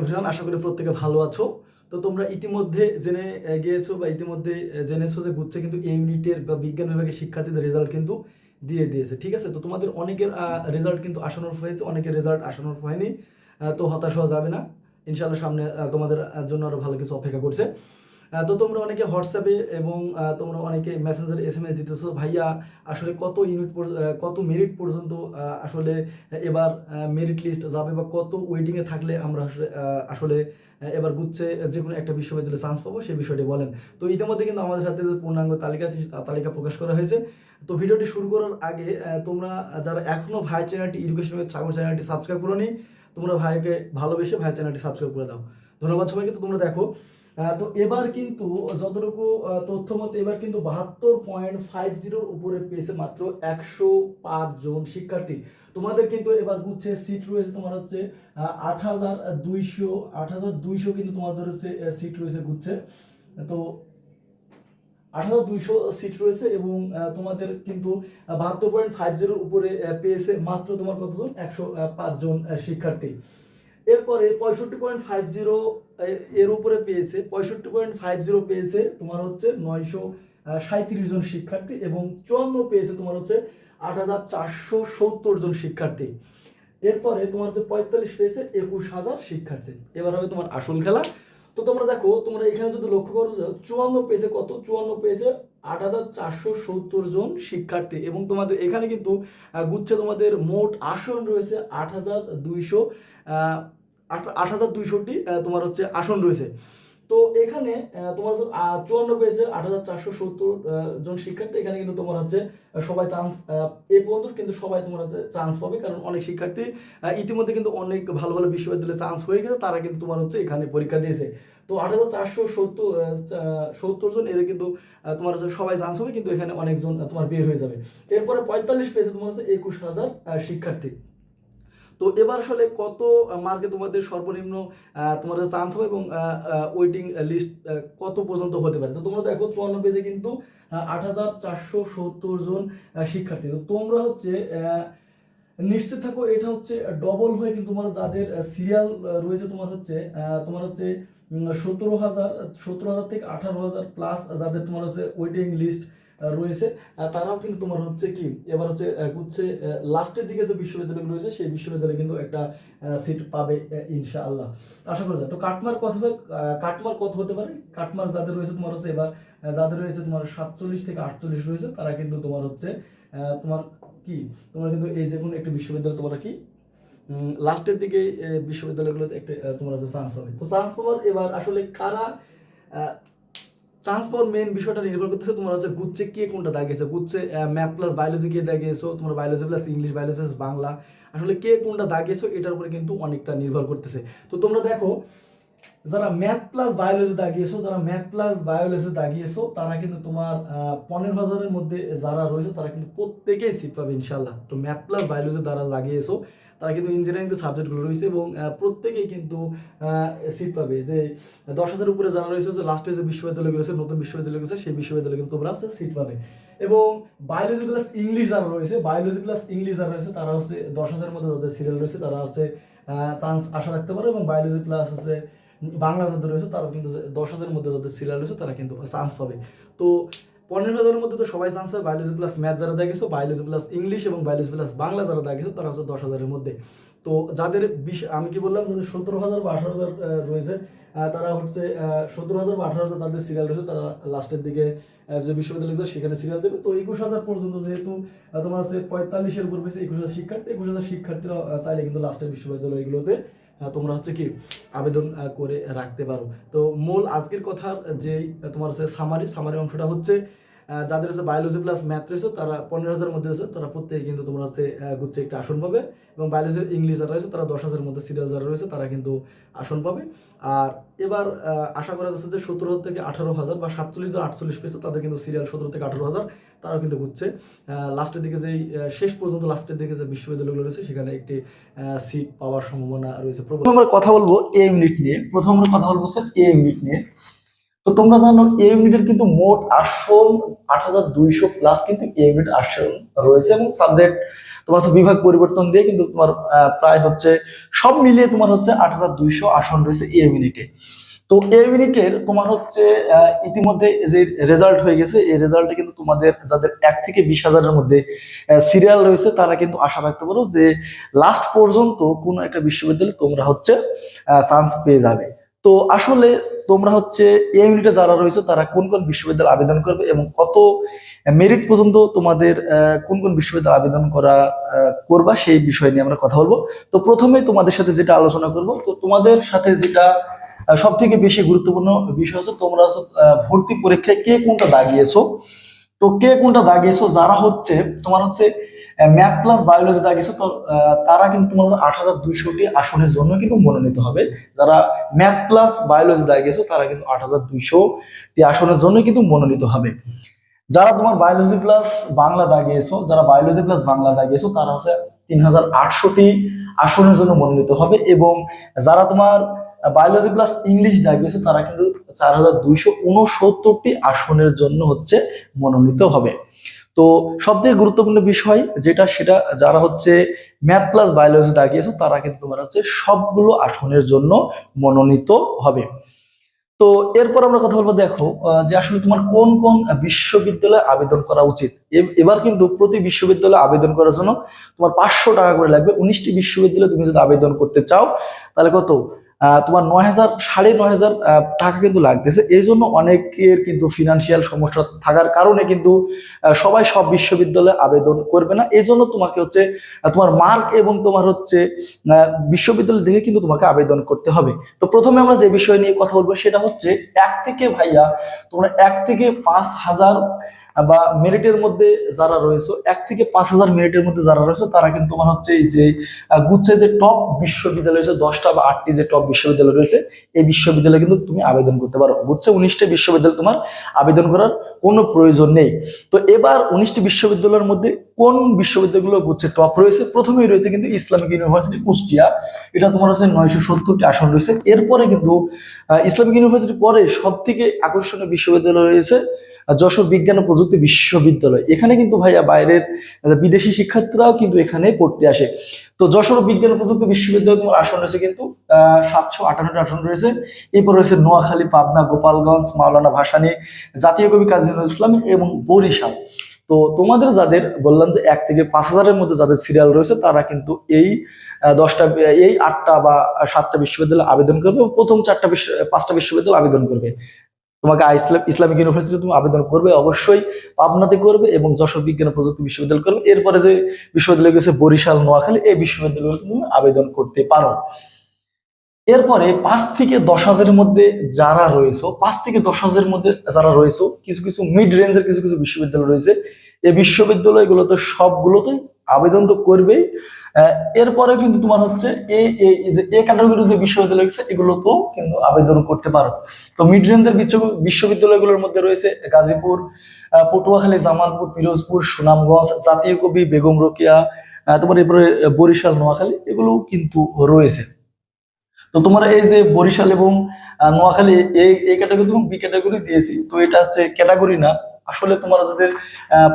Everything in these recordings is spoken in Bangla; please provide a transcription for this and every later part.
এভরিওয়ান আশা করি প্রত্যেকে ভালো আছো। তো তোমরা ইতিমধ্যে জেনে গিয়েছো বা ইতিমধ্যে জেনেছো যে গুচ্ছে কিন্তু এই ইউনিটের বা বিজ্ঞান বিভাগের শিক্ষার্থীদের রেজাল্ট কিন্তু দিয়ে দিয়েছে, ঠিক আছে? তো তোমাদের অনেকের রেজাল্ট কিন্তু আসানোর হয়েছে, অনেকের রেজাল্ট আসানোর হয়নি তো হতাশ হওয়া যাবে না। ইনশাল্লাহ সামনে তোমাদের জন্য আরও ভালো কিছু অপেক্ষা করছে। তো তোমরা অনেকে হোয়াটসঅ্যাপে এবং তোমরা অনেকে মেসেঞ্জারে এস এম এস দিতেছো, ভাইয়া, আসলে কত ইউনিট কত মেরিট পর্যন্ত আসলে এবার মেরিট লিস্ট যাবে বা কত ওয়েটিংয়ে থাকলে আমরা আসলে এবার গুচ্ছে যে কোনো একটা বিশ্ববিদ্যালয়ে চান্স পাবো, সেই বিষয়টি বলেন। তো ইতিমধ্যে কিন্তু আমাদের সাথে যে পূর্ণাঙ্গ তালিকা তালিকা প্রকাশ করা হয়েছে। তো ভিডিওটি শুরু করার আগে তোমরা যারা এখনও ভাই চ্যানেলটি উইথ সাগর চ্যানেলটি সাবস্ক্রাইব করোনি, তোমরা ভাইকে ভালোবেসে ভাই চ্যানেলটি সাবস্ক্রাইব করে দাও। ধন্যবাদ সবাইকে। তো তোমরা দেখো তো এবার কিন্তু, যতটুকু তথ্য মতে এবার কিন্তু বাহাত্তর পয়েন্ট ফাইভ জিরোর উপরে পেয়েছে মাত্র একশো পাঁচ জন শিক্ষার্থী। তোমাদের কিন্তু এবার গুচ্ছে সিট রয়েছে তোমার হচ্ছে আট হাজার দুইশো, আট হাজার দুইশো কিন্তু তোমাদের হচ্ছে সিট রয়েছে গুচ্ছে। তো আট হাজার দুইশো সিট রয়েছে এবং তোমাদের কিন্তু বাহাত্তর পয়েন্ট ফাইভ জিরোর উপরে পেয়েছে মাত্র তোমার কতজন? একশো পাঁচজন শিক্ষার্থী। এরপরে পঁয়ষট্টি পয়েন্ট ফাইভ জিরো এর উপরে পেয়েছে, পঁয়ষট্টি পয়েন্ট ফাইভ জিরো পেয়েছে তোমার হচ্ছে নয়শো সাঁত্রিশ জন শিক্ষার্থী এবং চুয়ান্ন পেয়েছে তোমার হচ্ছে আট হাজার চারশো সত্তর জন শিক্ষার্থী। এরপরে তোমার হচ্ছে পঁয়তাল্লিশ পেয়েছে একুশ হাজার শিক্ষার্থী। এবার হবে তোমার আসল খেলা তো তোমরা দেখো, তোমরা এখানে যদি লক্ষ্য করো যে চুয়ান্ন পেয়েছে কত? চুয়ান্ন পেয়েছে আট হাজার চারশো সত্তর জন শিক্ষার্থী এবং তোমাদের এখানে কিন্তু গুচ্ছে তোমাদের মোট আসন রয়েছে আট হাজার দুইশো আট হাজার দুইশোটি তোমার হচ্ছে আসন রয়েছে। তো এখানে তোমার হচ্ছে, চুয়ান্ন পেয়েছে আট হাজার চারশো সত্তর জন শিক্ষার্থী। এখানে কিন্তু তোমার হচ্ছে সবাই চান্স এ পর্যন্ত কিন্তু সবাই তোমার হচ্ছে চান্স পাবে কারণ অনেক শিক্ষার্থী ইতিমধ্যে কিন্তু অনেক ভালো ভালো বিশ্ববিদ্যালয়ে চান্স হয়ে গেছে তারা কিন্তু তোমার হচ্ছে এখানে পরীক্ষা দিয়েছে। তো আট হাজার চারশো সত্তর সত্তর জন এর কিন্তু তোমার হচ্ছে সবাই চান্স হবে কিন্তু এখানে অনেকজন তোমার বের হয়ে যাবে। এরপরে পঁয়তাল্লিশ পেয়েছে তোমার হচ্ছে একুশ হাজার শিক্ষার্থী। তো এবার আসলে কত মার্কে তোমাদের সর্বনিম্ন তোমাদের চান্স হবে এবং ওয়েটিং লিস্ট কত পর্যন্ত হতে পারে? তো তোমরা দেখো চুয়ান্ন পেজে কিন্তু আট হাজার চারশো সত্তর জন শিক্ষার্থী। তো তোমরা হচ্ছে নিশ্চিত থাকো এটা হচ্ছে ডবল হয়ে কিন্তু তোমার যাদের সিরিয়াল রয়েছে তোমার হচ্ছে তোমার হচ্ছে সতেরো হাজার সতেরো হাজার থেকে আঠারো হাজার প্লাস যাদের তোমার হচ্ছে ওয়েটিং লিস্ট রয়েছে। তারাও কিন্তু তোমার হচ্ছে কি এবার হচ্ছে আহ, গুচ্ছে লাস্টের দিকে যে বিশ্ববিদ্যালয় রয়েছে সেই বিশ্ববিদ্যালয়ে কিন্তু একটা সিট পাবে ইনশাআল্লাহ। আশা করা যায়। তো কাটমার কত কাটমার কত হতে পারে? কাটমার যাদের রয়েছে তোমার হচ্ছে এবার যাদের রয়েছে তোমার সাতচল্লিশ থেকে আটচল্লিশ রয়েছে তারা কিন্তু তোমার হচ্ছে তোমার কি তোমার কিন্তু এই যে কোনো একটা বিশ্ববিদ্যালয় তোমরা কি লাস্টের দিকে বিশ্ববিদ্যালয়গুলোতে একটা তোমার হচ্ছে চান্স হবে। তো চান্স পাওয়ার এবার আসলে কারা পাওয়ার মেন বিষয়টা নির্ভর করতেছে তোমার হচ্ছে গুচ্ছে কে কোনটা দাগিয়েছে গুচ্ছে ম্যাথ প্লাস বায়োলজি কে দাগিয়েছো তোমার biology plus English biology plus Bangla. আসলে কে কোনটা দাগিয়েছো এটার উপরে কিন্তু অনেকটা নির্ভর করতেছে। তো তোমরা দেখো যারা ম্যাথ প্লাস বায়োলজি দাগিয়েছো যারা ম্যাথ প্লাস বায়োলজি দাগিয়েছো তারা কিন্তু তোমার পনেরো হাজারের মধ্যে যারা রয়েছে, তারা কিন্তু প্রত্যেকেই সিট পাবে ইনশাল্লাহ তো ম্যাথ প্লাস বায়োলজি দ্বারা লাগিয়েছো, তারা কিন্তু ইঞ্জিনিয়ারিং সাবজেক্টগুলো রয়েছে এবং প্রত্যেকেই কিন্তু সিট পাবে। যে দশ হাজার উপরে যারা রয়েছে, যে লাস্টে যে বিশ্ববিদ্যালয় রয়েছে, নতুন বিশ্ববিদ্যালয় রয়েছে, সেই বিশ্ববিদ্যালয়ে কিন্তু তোমরা হচ্ছে সিট পাবে। এবং বায়োলজি প্লাস ইংলিশ যারা রয়েছে বায়োলজি প্লাস ইংলিশ যারা রয়েছে, তারা হচ্ছে দশ হাজারের মধ্যে যাদের সিরিয়াল রয়েছে, তারা হচ্ছে চান্স আশা রাখতে পারে এবং বায়োলজি প্লাস হচ্ছে বাংলা যাদের রয়েছে তারা কিন্তু দশ হাজারের মধ্যে যাদের সিরিয়াল রয়েছে, তারা কিন্তু চান্স পাবে। তো পনেরো হাজারের মধ্যে তো সবাই চান্স পাবে। বায়োলজি প্লাস ম্যাথ যারা দেখেছ বায়োলজি প্লাস ইংলিশ এবং বায়োলজি প্লাস বাংলা যারা দেখেছ তারা হচ্ছে দশ হাজারের মধ্যে। তো যাদের বিশ, আমি কি বললাম, যাদের সতেরো হাজার বা আঠারো হাজার রয়েছে তারা হচ্ছে সতেরো হাজার বা আঠারো হাজার তাদের সিরিয়াল রয়েছে, তারা লাস্টের দিকে যে বিশ্ববিদ্যালয় রয়েছে, সেখানে সিরিয়াল দেবে। তো একুশ হাজার পর্যন্ত যেহেতু তোমার হচ্ছে পঁয়তাল্লিশের উপর পেয়েছে একুশ হাজার শিক্ষার্থী, একুশ হাজার শিক্ষার্থীরা চাইলে কিন্তু লাস্টের বিশ্ববিদ্যালয়গুলোতে তোমরা হচ্ছে কি আবেদন করে রাখতে পারো। তো মূল আজকের কথার যেই তোমার হচ্ছে সামারি সামারি অংশটা হচ্ছে যাদের হচ্ছে বায়োলজি প্লাস ম্যাথ রয়েছে, তারা পনেরো হাজারের মধ্যে রয়েছে, তারা প্রত্যেকে কিন্তু তোমরা হচ্ছে গুচ্ছে একটা আসন পাবে। এবং বায়োলজি ইংলিশ যারা রয়েছে, তারা দশ হাজারের মধ্যে সিরিয়াল যারা রয়েছে, তারা কিন্তু আসন পাবে। আর এবার আশা করা যাচ্ছে যে সতেরো থেকে আঠারো হাজার বা সাতচল্লিশ যারা আটচল্লিশ পেয়েছে, তাদের কিন্তু সিরিয়াল সতেরো থেকে আঠারো হাজার, তারাও কিন্তু ঘুরছে লাস্টের দিকে যেই শেষ পর্যন্ত লাস্টের দিকে যে বিশ্ববিদ্যালয়গুলো রয়েছে, সেখানে একটি সিট পাওয়ার সম্ভাবনা রয়েছে। আমরা কথা বলব এ ইউনিট নিয়ে। প্রথম আমরা কথা বলব স্যার এ ইউনিট নিয়ে। তো তোমরা জানো এ ইউনিটের কিন্তু মোট আসন আট হাজার দুইশো প্লাস কিন্তু এ ইউনিট আসন রয়েছে এবং সাবজেক্ট তোমার হচ্ছে বিভাগ পরিবর্তন দিয়ে কিন্তু তোমার প্রায় হচ্ছে সব মিলিয়ে তোমার হচ্ছে আট হাজার দুইশো আসন রয়েছে এ। ইউনিটে তো এ ইউনিটের তোমার হচ্ছে ইতিমধ্যে যে রেজাল্ট হয়ে গেছে, এই রেজাল্টে কিন্তু তোমাদের যাদের এক থেকে বিশ হাজারের মধ্যে সিরিয়াল রয়েছে তারা কিন্তু আশা রাখতে পারো যে লাস্ট পর্যন্ত কোনো একটা বিশ্ববিদ্যালয়ে তোমরা হচ্ছে চান্স পেয়ে যাবে। তো আসলে তোমরা হচ্ছে এই ইউনিটে যারা রয়েছে, তারা কোন কোন বিশ্ববিদ্যালয়ে আবেদন করবে এবং কত মেরিট পর্যন্ত তোমাদের কোন কোন বিশ্ববিদ্যালয়ে আবেদন করা করবা সেই বিষয় নিয়ে আমরা কথা বলব। তো প্রথমে তোমাদের সাথে যেটা আলোচনা করব, তো তোমাদের সাথে যেটা সব থেকে বেশি গুরুত্বপূর্ণ বিষয় হচ্ছে তোমরা ভর্তি পরীক্ষায় কে কোনটা দাগিয়েছো? তো কে কোনটা দাগিয়েছো? যারা হচ্ছে, তোমার হচ্ছে ম্যাথ প্লাস বায়োলজি দাগিয়েছো তো আহ, তারা কিন্তু তোমার আট হাজার দুইশোটি আসনের জন্য কিন্তু মনোনীত হবে। যারা ম্যাথ প্লাস বায়োলজি দাগিয়েছো তারা কিন্তু আট হাজার দুইশোটি আসনের জন্য কিন্তু মনোনীত হবে। যারা তোমার বায়োলজি প্লাস বাংলা দাগিয়েছো যারা বায়োলজি প্লাস বাংলা দাগিয়েছো তারা হচ্ছে তিন হাজার আটশোটি আসনের জন্য মনোনীত হবে এবং যারা তোমার বায়োলজি প্লাস ইংলিশ দাগিয়েছে তারা কিন্তু চার হাজার দুইশো উনসত্তরটি আসনের জন্য হচ্ছে মনোনীত হবে। তো সবথেকে গুরুত্বপূর্ণ বিষয় যেটা, সেটা যারা হচ্ছে ম্যাথ প্লাস বায়োলজি দাগিয়েছে তারা কিন্তু তোমার হচ্ছে সবগুলো আসনের জন্য মনোনীত হবে। তো এরপর আমরা কথা বলব, দেখো যে আসলে তোমার কোন কোন বিশ্ববিদ্যালয়ে আবেদন করা উচিত। এবার কিন্তু প্রতি বিশ্ববিদ্যালয়ে আবেদন করার জন্য তোমার পাঁচশো টাকা করে লাগবে। উনিশটি বিশ্ববিদ্যালয়ে তুমি যদি আবেদন করতে চাও, তাহলে কত? তোমার নয় হাজার সাড়ে নয় হাজার টাকা কিন্তু লাগতেছে। এই জন্য অনেকের কিন্তু ফিনান্সিয়াল সমস্যা থাকার কারণে কিন্তু সবাই সব বিশ্ববিদ্যালয়ে আবেদন করবে না। এই জন্য তোমাকে হচ্ছে তোমার মার্ক এবং তোমার হচ্ছে বিশ্ববিদ্যালয় দেখে কিন্তু তোমাকে আবেদন করতে হবে। তো প্রথমে আমরা যে বিষয় নিয়ে কথা বলব সেটা হচ্ছে, এক থেকে ভাইয়া, তোমরা এক থেকে পাঁচ হাজার বা মেরিটের মধ্যে যারা রয়েছে, এক থেকে পাঁচ হাজার মেরিটের মধ্যে যারা রয়েছে, তারা কিন্তু তোমার হচ্ছে এই যে গুচ্ছে যে টপ বিশ্ববিদ্যালয় রয়েছে, দশটা বা আটটি যে টপ বিশ্ববিদ্যালয় রয়েছে, এই বিশ্ববিদ্যালয়ে কিন্তু তুমি আবেদন করতে পারো। গুচ্ছে উনিশটা বিশ্ববিদ্যালয় তোমার আবেদন করার কোনো প্রয়োজন নেই। তো এবার উনিশটি বিশ্ববিদ্যালয়ের মধ্যে কোন বিশ্ববিদ্যালয়গুলো গুচ্ছে টপ রয়েছে? প্রথমেই রয়েছে কিন্তু ইসলামিক ইউনিভার্সিটি কুষ্টিয়া। এটা তোমার হচ্ছে নয়শো সত্তরটি আসন রয়েছে। এরপরে কিন্তু ইসলামিক ইউনিভার্সিটি পরে সব থেকে আকর্ষণীয় বিশ্ববিদ্যালয় রয়েছে যশোর বিজ্ঞান ও প্রযুক্তি বিশ্ববিদ্যালয়। এখানে কিন্তু ভাইয়া বাইরের বিদেশি শিক্ষার্থীরাও কিন্তু এখানে পড়তে আসে। তো যশোর বিজ্ঞান ও প্রযুক্তি বিশ্ববিদ্যালয় তোমার আসন রয়েছে কিন্তু সাতশো আটান্নটি আসন রয়েছে। এরপর রয়েছে নোয়াখালী, পাবনা, গোপালগঞ্জ, মাওলানা ভাসানী, জাতীয় কবি কাজী নজরুল ইসলাম এবং বরিশাল। তো তোমাদের যাদের, বললাম যে এক থেকে পাঁচ হাজারের মধ্যে যাদের সিরিয়াল রয়েছে, তারা কিন্তু এই দশটা, এই আটটা বা সাতটা বিশ্ববিদ্যালয়ে আবেদন করবে প্রথম চারটা বিশ্ব পাঁচটা বিশ্ববিদ্যালয় আবেদন করবে। তোমাকে ইসলামিক ইউনিভার্সিটি তুমি আবেদন করবে, অবশ্যই পাবনাতে করবে এবং যশোর বিজ্ঞান প্রযুক্তি বিশ্ববিদ্যালয় করবে। এরপরে যে বিশ্ববিদ্যালয় গেছে বরিশাল, নোয়াখালী, এই বিশ্ববিদ্যালয়ে তুমি আবেদন করতে পারো। এরপরে পাঁচ থেকে দশ হাজারের মধ্যে যারা রয়েছে, পাঁচ থেকে দশ হাজারের মধ্যে যারা রয়েছে, কিছু কিছু মিড রেঞ্জের কিছু কিছু বিশ্ববিদ্যালয় রয়েছে, এই বিশ্ববিদ্যালয়গুলোতে সবগুলোতেই আবেদন তো করবেই। এরপরে কিন্তু তোমার হচ্ছে এই যে এ ক্যাটাগরির যে বিশ্ববিদ্যালয় আছে এগুলো তো কিন্তু আবেদন করতে পারো। তো মিড রেঞ্জের বিশ্ব- বিশ্ববিদ্যালয়গুলোর মধ্যে রয়েছে গাজীপুর পটুয়াখালী, জামালপুর, পিরোজপুর, সুনামগঞ্জ, জাতীয় কবি বেগম রোকেয়া তোমার এরপরে বরিশাল, নোয়াখালী, এগুলোও কিন্তু রয়েছে। তো তোমরা এই যে বরিশাল এবং নোয়াখালী, এই ক্যাটাগরি এবং বি ক্যাটাগরি দিয়েছি, তো এটা হচ্ছে ক্যাটাগরি না। আসলে তোমরা যাদের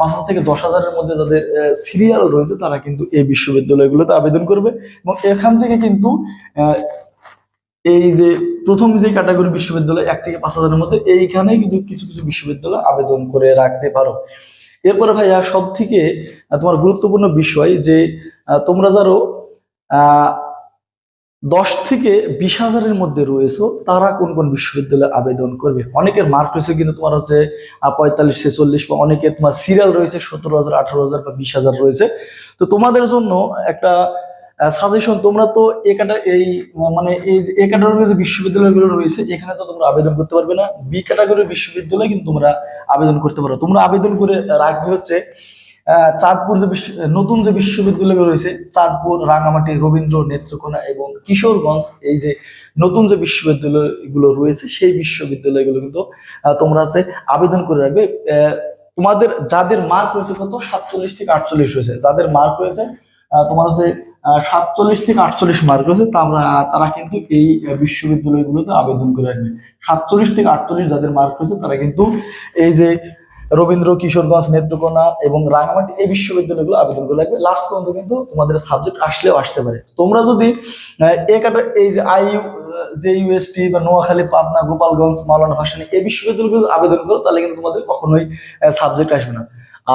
পাঁচ থেকে দশ হাজারের মধ্যে যাদের সিরিয়াল রয়েছে, তারা কিন্তু এই বিশ্ববিদ্যালয়গুলোতে আবেদন করবে এবং এখান থেকে কিন্তু এই যে প্রথম যে ক্যাটাগরি বিশ্ববিদ্যালয়, এক থেকে পাঁচ হাজারের মধ্যে এইখানে কিন্তু কিছু কিছু বিশ্ববিদ্যালয় আবেদন করে রাখতে পারো। এরপরে ভাইয়া সব থেকে তোমার গুরুত্বপূর্ণ বিষয় যে তোমরা যারো দশ থেকে বিশ হাজারের মধ্যে রয়েছে। তারা কোন কোন বিশ্ববিদ্যালয়ে আবেদন করবে? অনেকের মার্ক রয়েছে, কিন্তু তোমার হচ্ছে পঁয়তাল্লিশ ছেচল্লিশ বা অনেকের তোমার সিরিয়াল রয়েছে, সতেরো হাজার, আঠারো হাজার বা বিশ হাজার রয়েছে। তো তোমাদের জন্য একটা সাজেশন তোমরা তো এ ক্যাটা এই মানে এই যে, এ ক্যাটাগরির যে বিশ্ববিদ্যালয়গুলো রয়েছে, এখানে তো তোমরা আবেদন করতে পারবে না। বি ক্যাটাগরির বিশ্ববিদ্যালয়ে কিন্তু তোমরা আবেদন করতে পারো। তোমরা আবেদন করে রাখবে হচ্ছে চাঁদপুর যে নতুন যে বিশ্ববিদ্যালয়গুলো রয়েছে, চাঁদপুর রাঙামাটি রবীন্দ্র, নেত্রকোনা এবং কিশোরগঞ্জ, এই যে নতুন যে বিশ্ববিদ্যালয়গুলো রয়েছে, সেই বিশ্ববিদ্যালয়গুলো কিন্তু তোমরা হচ্ছে আবেদন করে রাখবে। তোমাদের যাদের মার্ক রয়েছে কত? সাতচল্লিশ থেকে আটচল্লিশ রয়েছে। যাদের মার্ক রয়েছে তোমার হচ্ছে সাতচল্লিশ থেকে আটচল্লিশ মার্ক রয়েছে, তা আমরা তারা কিন্তু এই বিশ্ববিদ্যালয়গুলোতে আবেদন করে রাখবে। সাতচল্লিশ থেকে আটচল্লিশ যাদের মার্ক রয়েছে, তারা কিন্তু এই যে রবীন্দ্র কিশোরগঞ্জ নেত্রকোনা এবং রাঙামাটি এই বিশ্ববিদ্যালয়গুলো আবেদন করে লাগবে। লাস্ট পর্যন্ত কিন্তু তোমাদের সাবজেক্ট আসলেও আসতে পারে। তোমরা যদি এই কাটা এই যে আই যে ইউএসটি বা নোয়াখালী, পাবনা, গোপালগঞ্জ, মাওলানা ভাসানী এই বিশ্ববিদ্যালয়গুলো আবেদন করো, তাহলে কিন্তু তোমাদের কখনোই সাবজেক্ট আসবে না।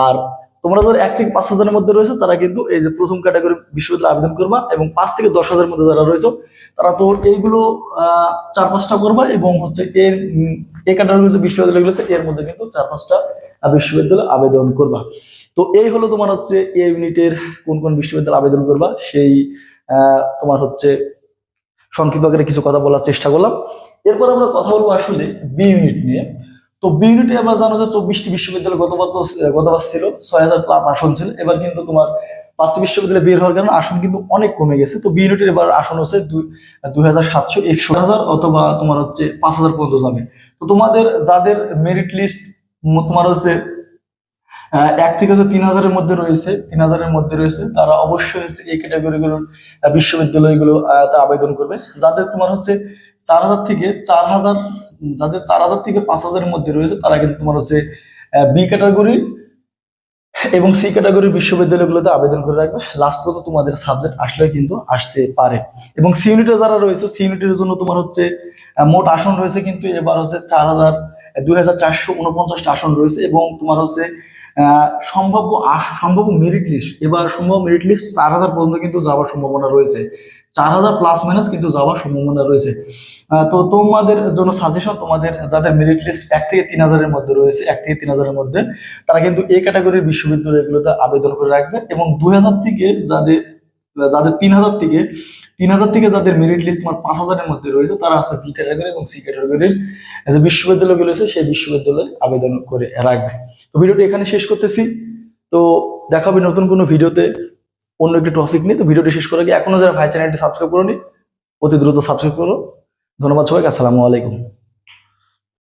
আর তোমরা যারা এক থেকে পাঁচ হাজারের মধ্যে রয়েছে, তারা কিন্তু এই যে প্রথম ক্যাটাগরি বিশ্ববিদ্যালয়ে আবেদন করবা এবং পাঁচ থেকে দশ হাজারের মধ্যে যারা রয়েছে, তারা তো এইগুলো চার পাঁচটা করবা এবং হচ্ছে এর এই ক্যাটাগরি যে বিশ্ববিদ্যালয়গুলো আছে এর মধ্যে কিন্তু চার পাঁচটা বিশ্ববিদ্যালয় আবেদন করবা। তো এই হলো তোমার হচ্ছে এ ইউনিটের কোন কোন বিশ্ববিদ্যালয় আবেদন করবা, সেই তোমার হচ্ছে সংক্ষিপ্ত কিছু কথা বলার চেষ্টা করলাম। এরপর আমরা কথা বলব আসলে বি ইউনিট নিয়ে। তো বি ইউনিটে আমরা জানো যে চব্বিশটি বিশ্ববিদ্যালয় গতবার তো গতবার ছিল, ছয় হাজার প্লাস আসন ছিল। এবার কিন্তু তোমার পাঁচটি বিশ্ববিদ্যালয় বের হওয়ার কারণে আসন কিন্তু অনেক কমে গেছে। তো বি ইউনিটের এবার আসন হচ্ছে দুই হাজার সাতশো একশো হাজার অথবা তোমার হচ্ছে পাঁচ হাজার পর্যন্ত যাবে। তো তোমাদের যাদের মেরিট লিস্ট তোমার হচ্ছে এক থেকে হচ্ছে তিন হাজারের মধ্যে রয়েছে, তিন হাজারের মধ্যে রয়েছে, তারা অবশ্যই হচ্ছে এই ক্যাটাগরিগুলোর বিশ্ববিদ্যালয়গুলো আবেদন করবে। যাদের তোমার হচ্ছে চার হাজার থেকে চার হাজার যাদের চার হাজার থেকে পাঁচ হাজারের মধ্যে রয়েছে, তারা কিন্তু তোমার হচ্ছে বি ক্যাটাগরি এবং সি ক্যাটাগরি বিশ্ববিদ্যালয়গুলোতে আবেদন করে রাখবে। লাস্ট পর্যন্ত তোমাদের সাবজেক্ট আসলে কিন্তু আসতে পারে। এবং সি ইউনিটে যারা রয়েছে সি ইউনিটের জন্য তোমার হচ্ছে মোট আসন রয়েছে কিন্তু এবার হচ্ছে চার হাজার, দুই হাজার চারশো উনপঞ্চাশটা আসন রয়েছে এবং তোমার হচ্ছে সম্ভাব্য সম্ভাব্য মেরিট লিস্ট এবার সম্ভাব্য মেরিট লিস্ট চার হাজার পর্যন্ত কিন্তু যাওয়ার সম্ভাবনা রয়েছে। চার হাজার প্লাস মাইনাস কিন্তু যাওয়ার সম্ভাবনা রয়েছে। তো তোমাদের জন্য সাজেশন তোমাদের যাদের মেরিট লিস্ট এক থেকে তিন হাজারের মধ্যে রয়েছে, এক থেকে তিন হাজারের মধ্যে, তারা কিন্তু এই ক্যাটাগরির বিশ্ববিদ্যালয়গুলোতে আবেদন করে রাখবে এবং দুই হাজার থেকে যাদের যাদের তিন হাজার থেকে, তিন হাজার থেকে যাদের মেরিট লিস্ট তোমার পাঁচ হাজারের মধ্যে রয়েছে, তারা আছে বি ক্যাটাগরি এবং সি ক্যাটাগরির যে বিশ্ববিদ্যালয়গুলো আছে সেই বিশ্ববিদ্যালয়ে আবেদন করে রাখবে। তো ভিডিওটি এখানে শেষ করতেছি। তো দেখাবে নতুন কোনো ভিডিওতে অন্য একটি টপিক নিয়ে। তো ভিডিওটি শেষ করার আগে এখনও যারা ভাই চ্যানেলটি সাবস্ক্রাইব করোনি, অতি দ্রুত সাবস্ক্রাইব করো। ধন্যবাদ সবাইকে। আসসালামু আলাইকুম।